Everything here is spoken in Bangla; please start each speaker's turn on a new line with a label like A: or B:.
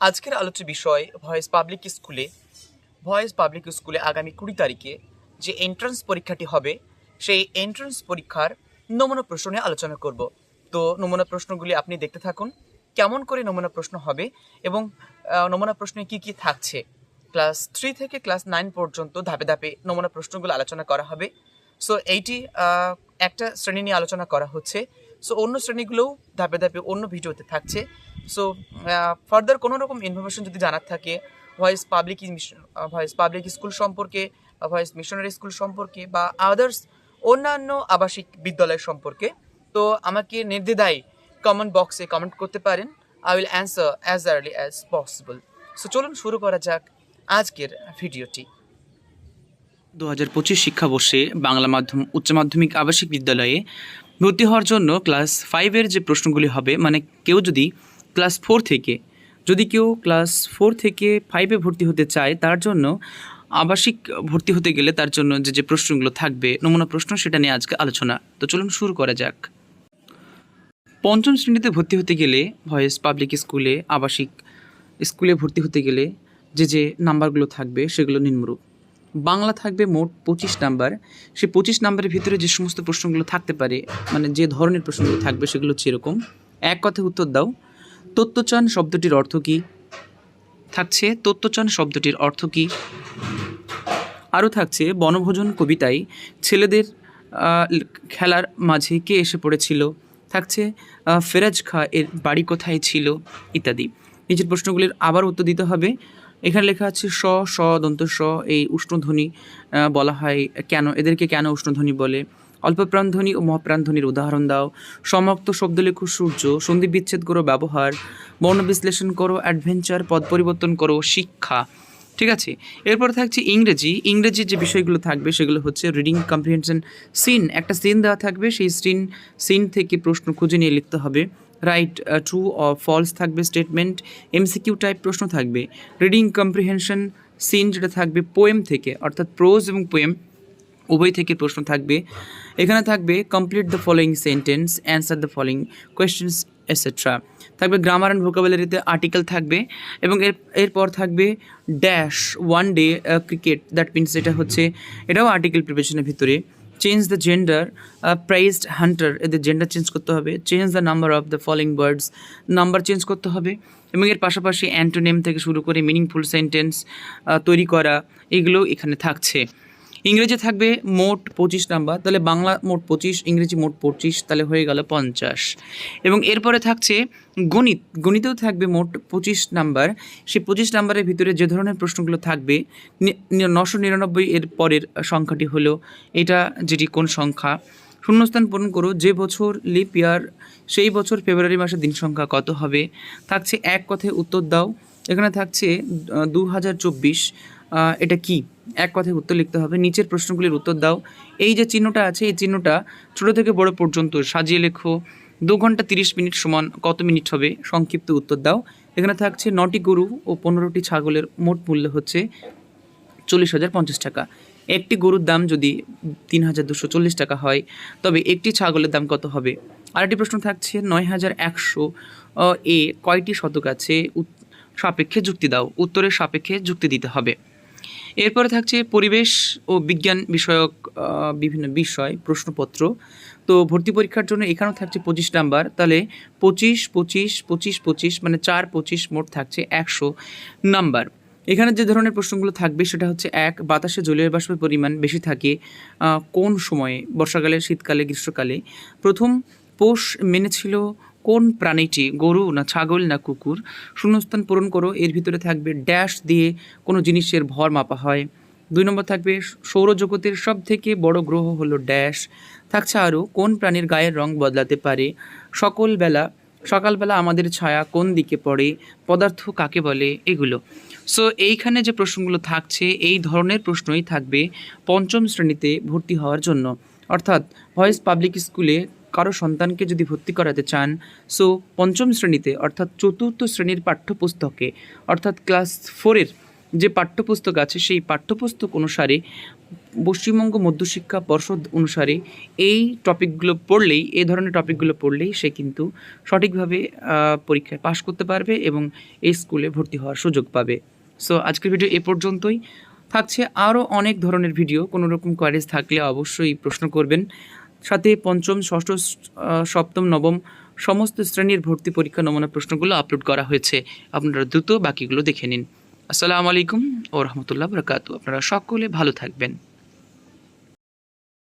A: আজকের আলোচ্য বিষয় ভয়েস পাবলিক স্কুলে ভয়েস পাবলিক স্কুলে আগামী কুড়ি তারিখে যে এন্ট্রান্স পরীক্ষাটি হবে, সেই এন্ট্রান্স পরীক্ষার নমুনা প্রশ্ন নিয়ে আলোচনা করব। তো নমুনা প্রশ্নগুলি আপনি দেখতে থাকুন, কেমন করে নমুনা প্রশ্ন হবে এবং নমুনা প্রশ্নে কি কি থাকছে। ক্লাস থ্রি থেকে ক্লাস নাইন পর্যন্ত ধাপে ধাপে নমুনা প্রশ্নগুলো আলোচনা করা হবে। সো এইটি একটা শ্রেণি নিয়ে আলোচনা করা হচ্ছে। সো অন্য শ্রেণীগুলোও ধাপে ধাপে অন্য ভিডিওতে থাকছে। সো ফার্দার কোনো রকম ইনফরমেশন যদি জানার থাকে voice public voice public school সম্পর্কে ভয়েস মিশনারি স্কুল সম্পর্কে বা আদার্স অন্যান্য আবাসিক বিদ্যালয় সম্পর্কে, তো আমাকে নির্দ্বিধায় কমেন্ট বক্সে কমেন্ট করতে পারেন। I will answer as early as possible so চলুন শুরু করা যাক আজকের ভিডিওটি।
B: দু হাজার পঁচিশ শিক্ষাবর্ষে বাংলা মাধ্যম, উচ্চ মাধ্যমিক আবাসিক বিদ্যালয়ে ভর্তি হওয়ার জন্য ক্লাস ফাইভের যে প্রশ্নগুলি হবে মানে কেউ যদি ক্লাস ফোর থেকে, যদি কেউ ক্লাস ফোর থেকে ফাইভে ভর্তি হতে চায়, তার জন্য আবাসিক ভর্তি হতে গেলে তার জন্য যে যে প্রশ্নগুলো থাকবে, নমুনা প্রশ্ন সেটা নিয়ে আজকে আলোচনা। তো চলুন শুরু করা যাক। পঞ্চম শ্রেণীতে ভর্তি হতে গেলে ভয়েস পাবলিক স্কুলে আবাসিক স্কুলে ভর্তি হতে গেলে যে যে নাম্বারগুলো থাকবে, সেগুলো নিম্নরূপ। বাংলা থাকবে মোট পঁচিশ নাম্বার। সেই পঁচিশ নাম্বারের ভিতরে যে সমস্ত প্রশ্নগুলো থাকতে পারে মানে যে ধরনের প্রশ্নগুলো থাকবে সেগুলো হচ্ছে এরকম। এক কথায় উত্তর দাও। তত্ত্বচান শব্দটির অর্থ কী? থাকছে তত্ত্বচান শব্দটির অর্থ কী? আরও থাকছে, বনভোজন কবিতায় ছেলেদের খেলার মাঝে কে এসে পড়েছিল? থাকছে ফেরাজ খা এর বাড়ি কোথায় ছিল? ইত্যাদি। নিচের প্রশ্নগুলির আবার উত্তর দিতে হবে। এখানে লেখা আছে স স, দন্ত স, এই উষ্ণধ্বনি বলা হয় কেন, এদেরকে কেন উষ্ণধ্বনি বলে? অল্প প্রাণধ্বনি ও মহাপ্রাণধ্বনির উদাহরণ দাও। সমাপ্ত শব্দ লেখো সূর্য সন্ধি বিচ্ছেদ করো ব্যবহার বর্ণ বিশ্লেষণ করো অ্যাডভেঞ্চার পদ পরিবর্তন করো শিক্ষা। ঠিক আছে? এরপর থাকছে ইংরেজি। ইংরেজির যে বিষয়গুলো থাকবে সেগুলো হচ্ছে রিডিং কম্প্রিহেনশন সিন একটা সিন দেওয়া থাকবে, সেই সিন সিন থেকে প্রশ্ন খুঁজে নিয়ে লিখতে হবে। রাইট ট্রু অর ফলস থাকবে স্টেটমেন্ট এমসিকিউ টাইপ প্রশ্ন থাকবে রিডিং কম্প্রিহেনশন সিন যেটা থাকবে পোয়েম থেকে, অর্থাৎ প্রোজ এবং পোয়েম উভয় থেকে প্রশ্ন থাকবে। এখানে থাকবে complete the following sentence answer the following questions etcetera থাকবে গ্রামার অ্যান্ড ভোকাবুলারিতে আর্টিকেল থাকবে এবং এর, এরপর থাকবে dash one day cricket that means এটা হচ্ছে, এটাও আর্টিকেল প্রিপারেশনের ভিতরে। Change the gender prized hunter এদের জেন্ডার চেঞ্জ করতে হবে change the number of the following birds number change করতে হবে, এবং এর পাশাপাশি অ্যান্টোনেম থেকে শুরু করে মিনিংফুল সেন্টেন্স তৈরি করা, এগুলো এখানে থাকছে। ইংরেজি থাকবে মোট পঁচিশ নাম্বার, তাহলে বাংলা মোট পঁচিশ, ইংরেজি মোট পঁচিশ, তাহলে হয়ে গেল পঞ্চাশ। এবং এরপরে থাকছে গণিত, গণিতেও থাকবে মোট পঁচিশ নাম্বার। সেই পঁচিশ নাম্বারের ভিতরে যে ধরনের প্রশ্নগুলো থাকবে নশো নিরানব্বই এর পরের সংখ্যাটি হলো, এটা যেটি কোন সংখ্যা? শূন্যস্থান পূরণ করো, যে বছর লিপ ইয়ার, সেই বছর ফেব্রুয়ারি মাসের দিন সংখ্যা কত হবে? থাকছে এক কথায় উত্তর দাও। এখানে থাকছে দু হাজার চব্বিশ এটা কি? এক কথায় উত্তর লিখতে হবে, নিচের প্রশ্নগুলির উত্তর দাও। এই যে চিহ্নটা আছে, এই চিহ্নটা ছোট থেকে বড় পর্যন্ত সাজিয়ে লেখো। দু ঘণ্টা তিরিশ মিনিট সমান কত মিনিট হবে, সংক্ষিপ্ত উত্তর দাও। এখানে থাকছে নটি গরু ও পনেরোটি ছাগলের মোট মূল্য হচ্ছে চল্লিশ হাজার পঞ্চাশ টাকা। একটি গরুর দাম যদি তিন হাজার দুশো চল্লিশ টাকা হয়, তবে একটি ছাগলের দাম কত হবে? আরেকটি প্রশ্ন থাকছে, নয় হাজার একশো এ কয়টি শতক আছে? সাপেক্ষে যুক্তি দাও। উত্তরের সাপেক্ষে যুক্তি দিতে হবে। এরপরে থাকছে পরিবেশ ও বিজ্ঞান বিষয়ক বিভিন্ন বিষয়, প্রশ্নপত্র। তো ভর্তি পরীক্ষার জন্য এখানেও থাকছে পঁচিশ নাম্বার। তাহলে পঁচিশ পঁচিশ পঁচিশ পঁচিশ মানে চার, পঁচিশ মোট থাকছে একশো নাম্বার। এখানে যে ধরনের প্রশ্নগুলো থাকবে সেটা হচ্ছে এক, বাতাসে জলীয় বাষ্পের পরিমাণ বেশি থাকে কোন সময়ে? বর্ষাকালে, শীতকালে, গ্রীষ্মকালে। প্রথম, পোষ মেনেছিল কোন প্রাণীটি গরু না ছাগল না কুকুর, শূন্যস্থান পূরণ করো। এর ভিতরে থাকবে ড্যাশ দিয়ে কোনো জিনিসের ভর মাপা হয়। দুই নম্বর থাকবে, সৌরজগতের সব থেকে বড় গ্রহ হলো ড্যাশ থাকছে আরও, কোন প্রাণীর গায়ের রং বদলাতে পারে? সকল বেলা সকালবেলা আমাদের ছায়া কোন দিকে পড়ে? পদার্থ কাকে বলে? এগুলো। সো এইখানে যে প্রশ্নগুলো থাকছে, এই ধরনের প্রশ্নই থাকবে পঞ্চম শ্রেণীতে ভর্তি হওয়ার জন্য। অর্থাৎ, ভয়েস পাবলিক স্কুলে কারও সন্তানকে যদি ভর্তি করাতে চান সো পঞ্চম শ্রেণীতে, অর্থাৎ চতুর্থ শ্রেণির পাঠ্যপুস্তকে, অর্থাৎ ক্লাস ফোরের যে পাঠ্যপুস্তক আছে, সেই পাঠ্যপুস্তক অনুসারে, পশ্চিমবঙ্গ মধ্যশিক্ষা পর্ষদ অনুসারে এই টপিকগুলো পড়লেই, এই ধরনের টপিকগুলো পড়লেই সে কিন্তু সঠিকভাবে পরীক্ষায় পাশ করতে পারবে এবং এই স্কুলে ভর্তি হওয়ার সুযোগ পাবে। সো আজকের ভিডিও এ পর্যন্তই। থাকছে আরও অনেক ধরনের ভিডিও কোনো রকম কোয়ারিজ থাকলে অবশ্যই প্রশ্ন করবেন। সাথে পঞ্চম, ষষ্ঠ সপ্তম, নবম সমস্ত শ্রেণির ভর্তি পরীক্ষা নমুনা প্রশ্নগুলো আপলোড করা হয়েছে। আপনারা দ্রুত বাকিগুলো দেখে নিন। আসসালামু আলাইকুম ও রহমতুল্লাহ বরকাত আপনারা সকলে ভালো থাকবেন।